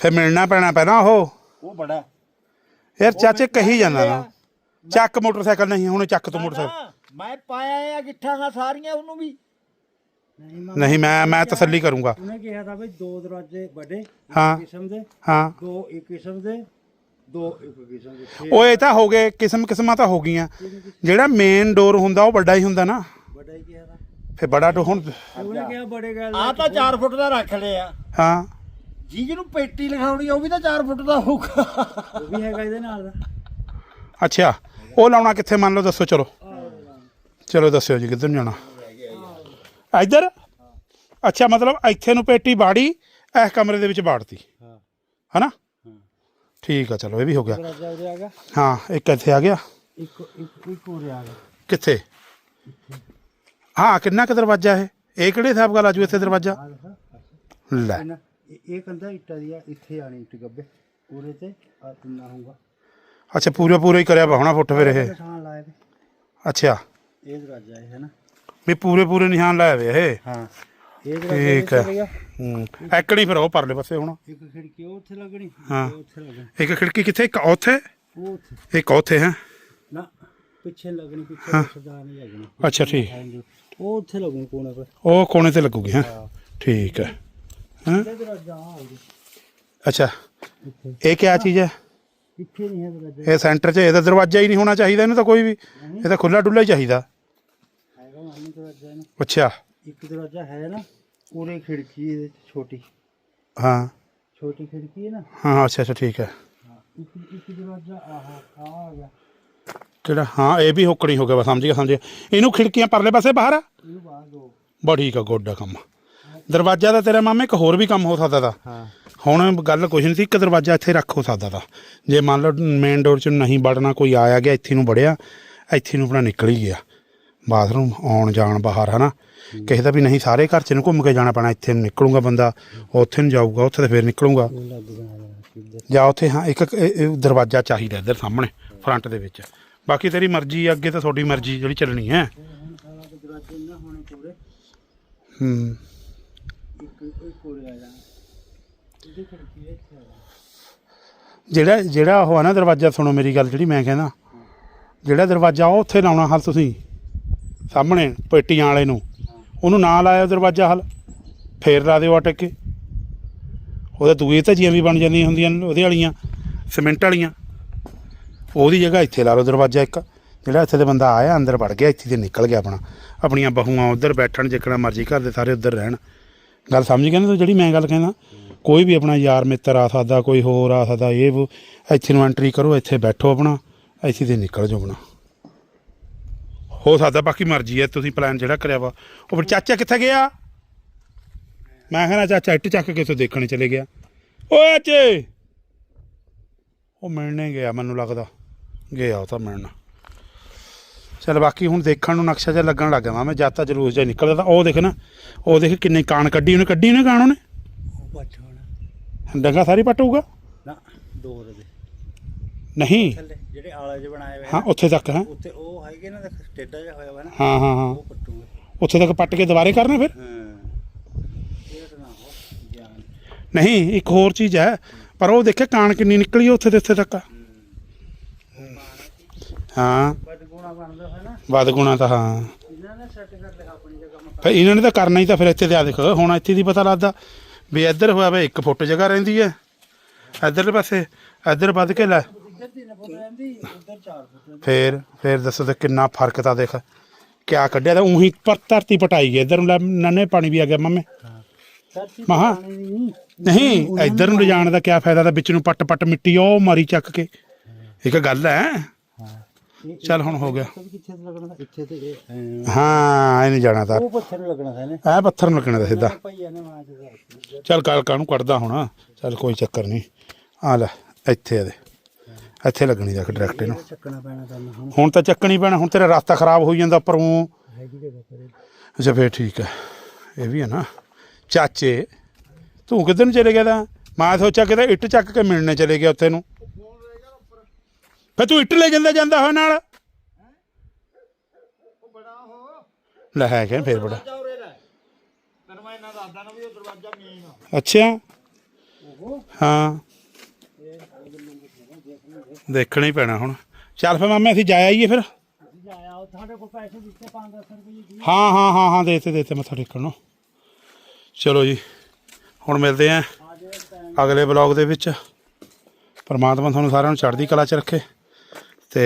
ਫਿਰ ਮਿਲਣਾ ਪੈਣਾ ਪਹਿਲਾਂ ਉਹ। ਉਹ ਬੜਾ। ਯਾਰ ਚਾਚੇ ਕਹੀ ਜਾਂਦਾ ਨਾ। ਚੱਕ ਮੋਟਰਸਾਈਕਲ ਨਹੀਂ ਹੁਣ ਚੱਕ ਤੂੰ ਮੋਟਰਸਾਈਕਲ। ਮੈਂ ਪਾਇਆ ਆ ਗਿੱਠਾਂ ਸਾਰੀਆਂ ਉਹਨੂੰ ਵੀ। ਨਹੀਂ ਮਾਮਾ ਨਹੀਂ ਮੈਂ ਮੈਂ ਤਸੱਲੀ ਕਰੂੰਗਾ। ਉਹਨੇ ਕਿਹਾ ਤਾਂ ਬਈ ਦੋ ਦਰਵਾਜ਼ੇ ਵੱਡੇ ਹਾਂ। ਕਿਸਮ ਦੇ ਹਾਂ। ਦੋ ਇੱਕ ਕਿਸਮ ਦੇ। ਦੋ ਉਹ ਇਹ ਤਾਂ ਹੋ ਗਏ ਕਿਸਮ ਕਿਸਮਾਂ ਤਾਂ ਹੋ ਗਈਆਂ। ਜਿਹੜਾ ਮੇਨ ਡੋਰ ਹੁੰਦਾ ਉਹ ਵੱਡਾ ਹੀ ਹੁੰਦਾ ਨਾ। ਵੱਡਾ ਹੀ ਕਿਹਾ ਤਾਂ ਫਿਰ ਬੜਾ ਡੋ ਹੁਣ ਉਹਨੇ ਕਿਹਾ ਬੜੇ ਗੱਲ ਆ ਤਾਂ 4 ਫੁੱਟ ਦਾ ਰੱਖ ਲਿਆ। ਹਾਂ। ਜੀ ਜਿਹਨੂੰ ਪੇਟੀ ਲਿਖਾਉਣੀ ਆ, ਉਹ ਵੀ ਤਾਂ 4 ਫੁੱਟ ਦਾ ਹੋਊਗਾ। ਉਹ ਵੀ ਹੈਗਾ ਇਹਦੇ ਨਾਲ ਦਾ। ਅੱਛਾ ਉਹ ਲਾਉਣਾ ਕਿੱਥੇ? ਮੰਨ ਲਓ ਦੱਸੋ ਚਲੋ। ਚਲੋ ਦੱਸਿਓ ਜੀ ਕਿੱਧਰ ਨੂੰ ਜਾਣਾ? ਇੱਧਰ? ਅੱਛਾ ਮਤਲਬ ਇੱਥੇ ਨੂੰ ਪੇਟੀ ਬਾੜੀ ਇਸ ਕਮਰੇ ਦੇ ਵਿੱਚ ਬਾੜਤੀ। ਹਾਂ। ਹਨਾ? ਠੀਕ ਆ ਚਲੋ ਇਹ ਵੀ ਹੋ ਗਿਆ। ਦਰਵਾਜ਼ਾ ਉਹਦੇ ਆ ਗਿਆ। ਹਾਂ ਇੱਕ ਇੱਥੇ ਆ ਗਿਆ। ਇੱਕ ਇੱਕ ਇੱਕ ਉਰੇ ਆ ਗਿਆ। ਕਿੱਥੇ? ਹਾਂ ਕਿੰਨਾ ਕੁ ਦਰਵਾਜ਼ਾ ਇਹ? ਇਹ ਕਿਹੜੇ ਹਿਸਾਬ ਗੱਲ ਆਜੂ ਇੱਥੇ ਦਰਵਾਜ਼ਾ? ਆ ਦੇਖਾ ਲੈ। ਇਹਨਾਂ ਇਹ ਇਹ ਕੰਦਾ ਇੱਟਾਂ ਦੀ ਆ ਇੱਥੇ ਆਣੀ ਇੱਟ ਗੱਬੇ। ਉਰੇ ਤੇ ਆ ਤਿੰਨਾ ਹੋਊਗਾ? ਅੱਛਾ ਪੂਰਾ ਪੂਰਾ ਹੀ ਕਰਿਆ ਵਾ ਹੋਣਾ ਫੁੱਟ ਫਿਰ ਇਹ। ਨਿਸ਼ਾਨ ਲਾਏ ਵੇ। ਅੱਛਾ। ਇਹ ਦਰਵਾਜ਼ਾ ਹੈ ਨਾ? ਵੀ ਪੂਰੇ ਪੂਰੇ ਨਿਸ਼ਾਨ ਲਾਏ ਵੇ ਇਹ? ਹਾਂ। ਇਹ ਠੀਕ ਹੈ। ਹੂੰ। ਐਕੜੀ ਫਿਰ ਉਹ ਪਰਲੇ ਪਾਸੇ ਹੁਣ। ਇੱਕ ਖਿੜਕੀ ਉੱਥੇ ਲੱਗਣੀ ਹਾਂ। ਉਹ ਉੱਥੇ ਲੱਗਣੀ ਇੱਕ ਖਿੜਕੀ ਕਿੱਥੇ? ਇੱਕ ਉੱਥੇ? ਉਹ ਉੱਥੇ। ਇੱਕ ਉੱਥੇ ਹੈ? ਨਾ ਪਿੱਛੇ ਲੱਗਣੀ ਪਿੱਛੇ ਸਰਦਾਰ ਨਹੀਂ ਲੱਗਣੀ। ਅੱਛਾ ਠੀਕ। ਹਾਂਜੀ ਉਹ ਉੱਥੇ ਲੱਗਣੀ ਕੋਨੇ ਪਰ ਉਹ ਕੋਨੇ ਤੇ ਲੱਗੂਗੀ ਹਾਂ? ਠੀਕ ਹੈ। ਹਾਂ? ਇਹ ਦਰਵਾਜ਼ਾ ਆ ਉਹਦੇ ਅੱਛਾ। ਇੱਥੇ। ਇਹ ਕਿਆ ਚੀਜ਼ ਹੈ? ਇੱਥੇ ਨਹੀਂ ਹੈ ਦਰਵਾਜ਼ਾ। ਇਹ ਸੈਂਟਰ 'ਚ ਇਹਦਾ ਦਰਵਾਜ਼ਾ ਹੀ ਨਹੀਂ ਹੋਣਾ ਚਾਹੀਦਾ ਇਹਨੂੰ ਤਾਂ ਕੋਈ ਵੀ ਇਹ ਤਾਂ ਖੁੱਲਾ ਡੁੱਲਾ ਹੀ ਚਾਹੀਦਾ। ਹੈਗਾ ਅੱਛਾ। ਇੱਕ ਦਰਵਾਜ਼ਾ ਹੈ ਨਾ ਉਰੇ ਖਿੜਕੀ ਇਹਦੇ 'ਚ ਛੋਟੀ। ਹਾਂ। ਛੋਟੀ ਖਿੜਕੀ ਹੈ ਨਾ? ਹਾਂ ਅੱਛਾ ਅੱਛਾ ਠੀਕ ਹੈ। ਹਾਂ ਇੱਕ ਇੱਕ ਦਰਵਾਜ਼ਾ ਆਹ ਆ ਆ ਗਿਆ। ਕਿਹੜਾ ਹਾਂ ਇਹ ਵੀ ਹੁਕਣੀ ਹੋ ਗਿਆ ਸਮਝ ਗਿਆ ਸਮਝ ਗਿਆ। ਇਹਨੂੰ ਖਿੜਕੀਆਂ ਪਰਲੇ ਪਾਸੇ ਬਾਹਰ ਆ? ਇਹਨੂੰ ਬਾਹਰ ਦੋ। ਬਾ ਠੀਕ ਆ ਗੋਡਾ ਕੰਮ। ਦਰਵਾਜ਼ਾ ਦਾ ਤੇਰੇ ਮਾਮੇ ਇੱਕ ਹੋਰ ਵੀ ਕੰਮ ਹੋ ਸਕਦਾ ਤਾ। ਹਾਂ। ਹੁਣ ਗੱਲ ਕੁਛ ਨਹੀਂ ਸੀ ਇੱਕ ਦਰਵਾਜ਼ਾ ਇੱਥੇ ਰੱਖ ਹੋ ਸਕਦਾ ਤਾ। ਜੇ ਮੰਨ ਲਓ ਮੇਨ ਡੋਰ 'ਚ ਨਹੀਂ ਵੜਨਾ ਕੋਈ ਆਇਆ ਗਿਆ ਇੱਥੇ ਨੂੰ ਵੜਿਆ ਇੱਥੇ ਨੂੰ ਆਪਣਾ ਨਿਕਲ ਹੀ ਗਿਆ। ਬਾਥਰੂਮ ਆਉਣ ਜਾਣ ਬਾਹਰ ਹਨਾ? ਕਿਸੇ ਦਾ ਵੀ ਨਹੀਂ ਸਾਰੇ ਘਰ 'ਚ ਨੂੰ ਘੁੰਮ ਕੇ ਜਾਣਾ ਪੈਣਾ ਇੱਥੇ ਨੂੰ ਨਿਕਲੂਗਾ ਬੰਦਾ ਉੱਥੇ ਨੂੰ ਜਾਊਗਾ ਉੱਥੇ ਤੇ ਫਿਰ ਨਿਕਲੂਗਾ। ਜਾਂ ਉੱਥੇ ਹਾਂ ਇੱਕ ਦਰਵਾਜ਼ਾ ਚਾਹੀਦਾ ਇੱਧਰ ਸਾਹਮਣੇ ਫਰੰਟ ਦੇ ਵਿੱਚ। ਬਾਕੀ ਤੇਰੀ ਮਰਜ਼ੀ ਆ, ਅੱਗੇ ਤਾਂ ਤੁਹਾਡੀ ਮਰਜ਼ੀ ਜਿਹੜੀ ਚੱਲਣੀ ਹੈ। ਹੂੰ। ਜਿਹੜਾ ਜਿਹੜਾ ਉਹ ਆ ਨਾ ਦਰਵਾਜ਼ਾ ਸੁਣੋ ਮੇਰੀ ਗੱਲ ਜਿਹੜੀ ਮੈਂ ਕਹਿੰਦਾ। ਜਿਹੜਾ ਦਰਵਾਜ਼ਾ ਉਹ ਉੱਥੇ ਲਾਉਣਾ ਹਲ ਤੁਸੀਂ। ਸਾਹਮਣੇ ਪੇਟੀਆਂ ਵਾਲੇ ਨੂੰ। ਉਹਨੂੰ ਨਾ ਲਾਇਓ ਦਰਵਾਜ਼ਾ ਹਲ, ਫੇਰ ਲਾ ਦਿਓ ਅਟਕ ਕੇ। ਉਹਦੇ ਦੂਏ ਧਜੀਆਂ ਵੀ ਬਣ ਜਾਂਦੀਆਂ ਹੁੰਦੀਆਂ ਨੇ, ਉਹਦੇ ਵਾਲੀਆਂ, ਸਿਮੈਂਟ ਵਾਲੀਆਂ। ਉਹਦੀ ਜਗ੍ਹਾ ਇੱਥੇ ਲਾ ਲਓ ਦਰਵਾਜ਼ਾ ਇੱਕ, ਜਿਹੜਾ ਇੱਥੇ ਦੇ ਬੰਦਾ ਆਇਆ, ਅੰਦਰ ਵੜ ਗਿਆ, ਇੱਥੇ ਤੇ ਨਿਕਲ ਗਿਆ ਆਪਣਾ। ਆਪਣੀਆਂ ਬਹੂਆਂ ਉੱਧਰ ਬੈਠਣ, ਜਿੱਕਣਾ ਮਰਜ਼ੀ ਘਰ ਦੇ ਸਾਰੇ ਉੱਧਰ ਰਹਿਣ। ਗੱਲ ਸਮਝ ਗਿਆ ਨਾ ਜਿਹੜੀ ਮੈਂ ਗੱਲ ਕਹਿੰਦਾ? ਕੋਈ ਵੀ ਆਪਣਾ ਯਾਰ, ਮਿੱਤਰ ਆ ਸਕਦਾ, ਕੋਈ ਹੋਰ ਆ ਸਕਦਾ, ਇਹ ਵੋ, ਇੱਥੇ ਨੂੰ ਐਂਟਰੀ ਕਰੋ, ਇੱਥੇ ਬੈਠੋ ਆਪਣਾ, ਇੱਥੇ ਤੇ ਨਿਕਲ ਜਾਓ ਆਪਣਾ। ਹੋ ਸਕਦਾ ਬਾਕੀ ਮਰਜ਼ੀ ਹੈ ਤੁਸੀਂ ਪਲਾਨ ਜਿਹੜਾ ਕਰਿਆ ਵਾ। ਉਹ ਫਿਰ ਚਾਚਾ ਕਿੱਥੇ ਗਿਆ? ਮੈਂ ਕਹਿੰਦਾ ਚਾਚਾ ਇੱਟ ਚੱਕ ਕੇ ਉੱਥੇ ਦੇਖਣ ਚਲੇ ਗਿਆ। ਓਏ ਅੱਜੇ ਉਹ ਮਿਲਣੇ ਗਿਆ ਮੈਨੂੰ ਲੱਗਦਾ। ਗਿਆ ਉਹ ਤਾਂ ਮਿਲਣ। ਚਲ ਬਾਕੀ ਹੁਣ ਦੇਖਣ ਨੂੰ ਨਕਸ਼ਾ ਜਿਹਾ ਲੱਗਣ ਲੱਗ ਗਿਆ ਮੈਂ ਜਦ ਤਾਂ ਜਲੂਸ ਜਿਹਾ ਨਿਕਲਦਾ ਤਾਂ ਉਹ ਦੇਖ ਨਾ ਉਹ ਦੇਖ ਕਿੰਨੇ ਕਾਨ ਕੱਢੀ ਉਹਨੇ ਕੱਢੀ ਉਹਨੇ ਕਾਨ ਉਹਨੇ? ਡੰਗਾ ਸਾਰੀ ਪਟੂਗਾ ਨਾ ਦੋ ਰਦੇ ਨਹੀਂ। ਥੱਲੇ। ਜਿਹੜੇ ਆਲੇ ਜਿਹੇ ਬਣਾਏ ਹੋਏ ਹਾਂ ਉੱਥੇ ਤੱਕ ਹੈ? ਉੱਥੇ ਉਹ ਹੈਗੇ ਨਾ ਦੇਖ ਟੇਡਾ ਜਿਹਾ ਹੋਇਆ ਵਾ ਨਾ ਹਾਂ ਹਾਂ ਹਾਂ। ਉਹ ਪੱਟੂਗੇ ਉੱਥੇ ਤੱਕ ਪੱਟ ਕੇ ਦੁਬਾਰੇ ਕਰਨਾ ਫਿਰ? ਹਾਂ। ਇਹ ਤਾਂ ਨਾ ਹੋ ਜਾਨ ਨਹੀਂ ਇੱਕ ਹੋਰ ਚੀਜ਼ ਹੈ ਪਰ ਉਹ ਦੇਖਿਆ ਕਾਨ ਕਿੰਨੀ ਨਿਕਲੀ ਉੱਥੇ ਤੇ ਇੱਥੇ ਤੱਕ। ਹਾਂ। ਬਦਗੁਣਾ ਬਣਦਾ ਹੈ ਨਾ। ਵੱਧ ਗੁਣਾ ਤਾਂ ਹਾਂ। ਇਹਨਾਂ ਨੇ ਸੈੱਟ ਕਰ ਲਿਆ ਆਪਣੀ ਜਗ੍ਹਾ ਮੱਥਾ ਫਿਰ ਇਹਨਾਂ ਨੇ ਤਾਂ ਕਰਨਾ ਹੀ ਤਾਂ ਫਿਰ ਇੱਥੇ ਤੇ ਆ ਦੇਖ ਹੁਣ ਇੱਥੇ ਦੀ ਪਤਾ ਲੱਗਦਾ ਵੀ ਇੱਧਰ ਹੋਇਆ ਵੇ 1 ਫੁੱਟ ਜਗ੍ਹਾ ਰਹਿੰਦੀ ਹੈ। ਇੱਧਰਲੇ ਪਾਸੇ ਇੱਧਰ ਵੱਧ ਕੇ ਲੈ। ਇੱਧਰ ਤਿੰਨ ਫੁੱਟ ਰਹਿੰਦੀ? ਉੱਧਰ 4 ਫੁੱਟ ਫੇਰ ਫੇਰ ਦੱਸੋ ਤੇ ਕਿੰਨਾ ਫ਼ਰਕ ਤਾਂ ਦੇਖ ਕਿਆ ਕੱਢਿਆ ਤਾਂ ਉਹੀ ਪਰ ਧਰਤੀ ਪਟਾਈ ਗਈ ਇੱਧਰ ਨੂੰ ਨੰਨੇ ਪਾਣੀ ਵੀ ਆ ਗਿਆ ਮੰਮੇ। ਮਹਾਂ। ਨਹੀਂ ਇੱਧਰ ਨੂੰ ਲਿਜਾਣ ਦਾ ਕਿਆ ਫਾਇਦਾ ਤਾਂ ਵਿੱਚ ਨੂੰ ਪੱਟ ਪੱਟ ਮਿੱਟੀ ਉਹ ਮਾਰੀ ਚੱਕ ਕੇ। ਇੱਕ ਗੱਲ ਹੈ। ਚੱਲ ਹੁਣ ਹੋ ਗਿਆ। ਕਿੱਥੇ ਤੇ ਲੱਗਣਾ? था? ਇੱਥੇ ਤੇ ਇਹ ਹਾਂ ਇਹ ਨਹੀਂ ਜਾਣਾ ਤਾਂ। ਉਹ ਪੱਥਰ ਨੂੰ ਲੱਗਣਾ ਸੀ ਨੇ ਐ ਪੱਥਰ ਨੂੰ ਲੱਗਣਾ ਤਾਂ ਸਿੱਧਾ। ਚੱਲ ਕਾਲ ਕਾਹਨੂੰ ਕੱਢਦਾ ਹੁਣ? ਚੱਲ ਕੋਈ ਚੱਕਰ ਨਹੀਂ। ਆ ਲੈ ਇੱਥੇ ਇਹਦੇ ਇੱਥੇ ਲੱਗਣੀ ਦੇਖ ਡਾਇਰੈਕਟ ਇਹਨੂੰ। ਚੱਕਣਾ ਪੈਣਾ ਤੁਹਾਨੂੰ ਹੁਣ। ਹੁਣ ਤਾਂ ਚੱਕਣੀ ਪੈਣਾ ਹੁਣ ਤੇਰਾ ਰਸਤਾ ਖਰਾਬ ਹੋਈ ਜਾਂਦਾ ਉੱਪਰੋਂ। ਹੈਗੀ ਜਗ੍ਹਾ ਅੱਛਾ ਫੇਰ ਠੀਕ ਹੈ। ਇਹ ਵੀ ਹੈ ਨਾ। ਚਾਚੇ ਤੂੰ ਕਿੱਧਰ ਨੂੰ ਚਲੇ ਗਿਆ ਤਾਂ? ਮੈਂ ਸੋਚਿਆ ਕਿਤੇ ਇੱਟ ਚੱਕ ਕੇ ਮਿਲਣੇ ਚਲੇ ਗਿਆ ਉੱਥੇ ਨੂੰ। ਫੇ ਤੂੰ ਇੱਟ ਲੈ ਜਾਂਦਾ ਜਾਂਦਾ ਹੋਇਆ ਨਾਲ? ਲੈ ਹੈ ਕਿ ਫੇਰ ਬੜਾ। ਤੈਨੂੰ ਮੈਂ ਇਹਨਾਂ ਦੱਸਦਾ ਨਾ ਵੀ ਉਹ ਦਰਵਾਜ਼ਾ ਮੇਨ ਅੱਛਾ। ਹਾਂ। ਦੇਖਣਾ ਹੀ ਪੈਣਾ ਹੁਣ। ਚੱਲ ਫੇ ਮਾਮੇ, ਅਸੀਂ ਜਾ ਆਈਏ ਫਿਰ। ਆਇਆ ਤੁਹਾਡੇ ਕੋਲ ਪੈਸੇ ਦਿੱਤੇ 5-10 ਰੁਪਏ ਦੀ ਹਾਂ ਹਾਂ ਹਾਂ ਹਾਂ ਦੇਤੇ ਦੇਤੇ, ਮੱਥਾ ਟੇਕਣ ਨੂੰ। ਚਲੋ ਜੀ, ਹੁਣ ਮਿਲਦੇ ਆਂ ਅਗਲੇ ਬਲੌਗ ਦੇ ਵਿੱਚ। ਪਰਮਾਤਮਾ ਤੁਹਾਨੂੰ ਸਾਰਿਆਂ ਨੂੰ ਚੜ੍ਹਦੀ ਕਲਾ 'ਚ ਰੱਖੇ। ਤੇ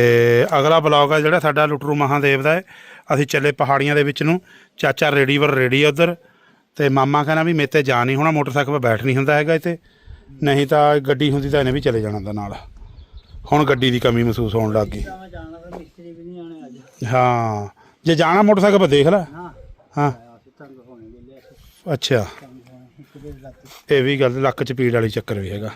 ਅਗਲਾ ਬਲੌਗ ਆ ਜਿਹੜਾ ਸਾਡਾ ਲੁੱਟਰੂ ਮਹਾਦੇਵ ਦਾ ਹੈ। ਅਸੀਂ ਚੱਲੇ ਪਹਾੜੀਆਂ ਦੇ ਵਿੱਚ ਨੂੰ। ਚਾਚਾ ਰੇਡੀ ਵਰ ਰੇਡੀ ਆ ਉਧਰ। ਤੇ ਮਾਮਾ ਕਹਿੰਦਾ ਵੀ ਮੇਤੇ ਜਾ ਨਹੀਂ ਹੋਣਾ, ਮੋਟਰਸਾਈਕਲ 'ਤੇ ਬੈਠ ਨਹੀਂ ਹੁੰਦਾ ਹੈਗਾ ਇੱਥੇ। ਨਹੀਂ ਤਾਂ ਗੱਡੀ ਹੁੰਦੀ ਤਾਂ ਇਹਨੇ ਵੀ ਚਲੇ ਜਾਣਾ ਦਾ ਨਾਲ। ਹੁਣ ਗੱਡੀ ਦੀ ਕਮੀ ਮਹਿਸੂਸ ਹੋਣ ਲੱਗ ਗਈ। ਮੈਂ ਜਾਣਾ ਤਾਂ ਮਿਸਤਰੀ ਵੀ ਨਹੀਂ ਆਣੇ ਅੱਜ। ਹਾਂ ਜੇ ਜਾਣਾ ਮੋਟਰਸਾਈਕਲ 'ਤੇ ਦੇਖ ਲੈ। ਹਾਂ। ਹਾਂ। ਆਇਆ ਸੀ ਤੰਗ ਹੋਣੇ ਵੇਲੇ ਅਸੀਂ ਅੱਛਾ। ਤੰਗ ਹੋਣੇ ਇੱਕ ਦੇ ਲੱਤ ਇਹ ਵੀ ਗੱਲ ਲੱਕ ਚ ਪੀੜ ਵਾਲੀ ਚੱਕਰ ਵੀ ਹੈਗਾ।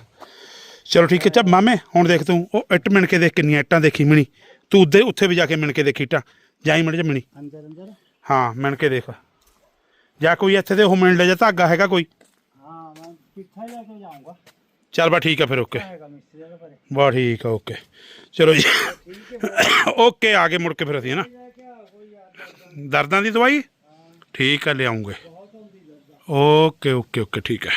ਚਲੋ ਠੀਕ ਹੈ ਚੱਲ ਮਾਮੇ ਹੁਣ ਦੇਖ ਤੂੰ ਉਹ ਇੱਟ ਮਿਣ ਕੇ ਦੇਖ ਕਿੰਨੀਆਂ ਇੱਟਾਂ ਦੇਖੀ ਮਿਣੀ। ਤੂੰ ਉੱਦੇ ਉੱਥੇ ਵੀ ਜਾ ਕੇ ਮਿਣ ਕੇ ਦੇਖੀ ਇੱਟਾਂ। ਜਾਈ ਮਿਣ ਚ ਮਿਣੀ। ਅੰਦਰ ਅੰਦਰ? ਹਾਂ ਮਿਣ ਕੇ ਦੇਖ। ਜਾਂ ਕੋਈ ਇੱਥੇ ਦੇ ਉਹ ਮਿਣ ਲੈ ਜਾ ਧਾਗਾ ਹੈਗਾ ਕੋਈ। ਹਾਂ ਮੈਂ ਹੀ ਲੈ ਕੇ ਜਾਊਂਗਾ? ਚੱਲ ਬਾ ਠੀਕ ਹੈ ਫਿਰ ਓਕੇ ਹੈਗਾ ਮਿਸਤਰੀ ਦਾ ਪਰੇ ਬਾ ਠੀਕ ਹੈ ਓਕੇ ਚਲੋ ਜੀ। ਓਕੇ ਆ ਗਏ ਮੁੜ ਕੇ ਫਿਰ ਅਸੀਂ ਹਨਾ? ਦਰਦਾਂ ਦੀ ਦਵਾਈ? ਠੀਕ ਹੈ ਲਿਆਉਂਗੇ। ਓਕੇ ਓਕੇ ਓਕੇ ਠੀਕ ਹੈ